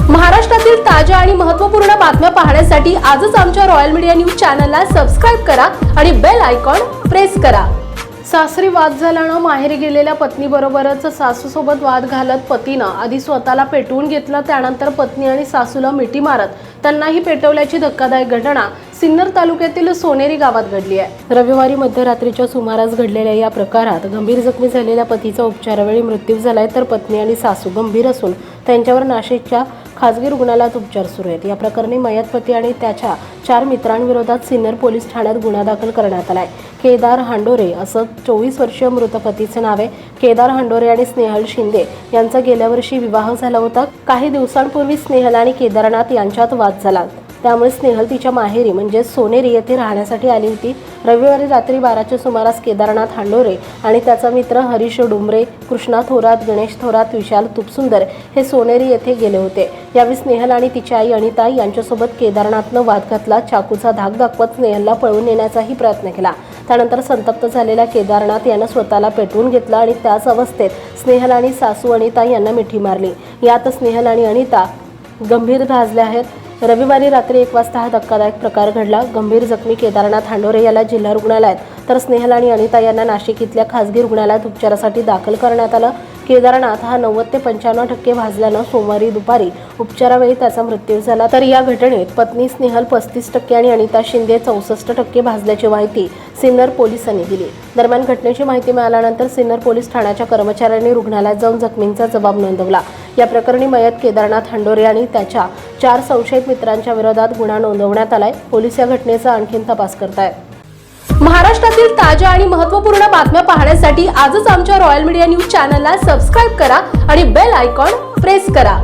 महाराष्ट्रातील ताज्या आणि महत्त्वपूर्ण बातम्या पाहण्यासाठी आजच आमच्या रॉयल मीडिया न्यूज चॅनलला सबस्क्राईब करा आणि बेल आयकॉन प्रेस करा. सासरी वाद झाल्यानं माहेरी गेलेल्या पत्नीबरोबरच सासूसोबत वाद घालत पतीनं आधी स्वतःला पेटवून घेतलं त्यानंतर पत्नी आणि सासूला मिठी मारत त्यांनाही पेटवल्याची धक्कादायक घटना सिन्नर तालुक्यातील सोनेरी गावात घडली आहे. रविवारी मध्यरात्रीच्या सुमारास घडलेल्या या प्रकारात गंभीर जखमी झालेल्या पतीचा उपचारावेळी मृत्यू झालाय तर पत्नी आणि सासू गंभीर असून त्यांच्यावर नाशिकच्या खासगी रुग्णालयात उपचार सुरू आहेत. या प्रकरणी मयत पती आणि त्याच्या चार मित्रांविरोधात सिन्नर पोलीस ठाण्यात गुन्हा दाखल करण्यात आलाय. केदार हांडोरे असं चोवीस वर्षीय मृत पतीचे नाव आहे. केदार हांडोरे आणि स्नेहल शिंदे यांचा गेल्या वर्षी विवाह झाला होता. काही दिवसांपूर्वी स्नेहल आणि केदारनाथ यांच्यात वाद झाला. त्यामुळे स्नेहल तिच्या माहेरी म्हणजे सोनेरी येथे राहण्यासाठी आली होती. रविवारी रात्री बाराच्या सुमारास केदारनाथ हांडोरे आणि त्याचा मित्र हरीश डुमरे कृष्णा थोरात गणेश थोरात विशाल तुपसुंदर हे सोनेरी येथे गेले होते. यावेळी स्नेहल आणि तिची आई अनिता यांच्यासोबत केदारनाथनं वाद घातला. चाकूचा धाक दाखवत स्नेहलला पळून नेण्याचाही प्रयत्न केला. त्यानंतर संतप्त झालेल्या केदारनाथ यानं स्वतःला पेटवून घेतलं आणि त्याच अवस्थेत स्नेहल आणि सासू अनिता यांना मिठी मारली. यात स्नेहल आणि अनिता गंभीर भाजल्या आहेत. रविवारी रात्री एक वाजता हा धक्कादायक प्रकार घडला. गंभीर जखमी केदारनाथ हांडोरे याला जिल्हा रुग्णालयात तर स्नेहल आणि अनिता यांना नाशिक इथल्या खासगी रुग्णालयात उपचारासाठी दाखल करण्यात आलं. केदारनाथ हा नव्वद ते पंच्याण्णव टक्के भाजल्यानं सोमवारी दुपारी उपचारावेळी त्याचा मृत्यू झाला. तर या घटनेत पत्नी स्नेहल पस्तीस टक्के आणि अनिता शिंदे चौसष्ट टक्के भाजल्याची माहिती सिन्नर पोलिसांनी दिली. दरम्यान घटनेची माहिती मिळाल्यानंतर सिन्नर पोलीस ठाण्याच्या कर्मचाऱ्यांनी रुग्णालयात जाऊन जखमींचा जबाब नोंदवला. या प्रकरणी मयत केदारनाथ हंडोरे आणि त्याच्या चार संशयित मित्रांच्या विरोधात गुन्हा नोंदवण्यात आलाय. पोलीस या घटनेचा आणखीन तपास करतायत. महाराष्ट्रातील ताज्या आणि महत्त्वपूर्ण बातम्या पाहण्यासाठी आजच आमच्या रॉयल मीडिया न्यूज चॅनलला सबस्क्राईब करा आणि बेल आयकॉन प्रेस करा.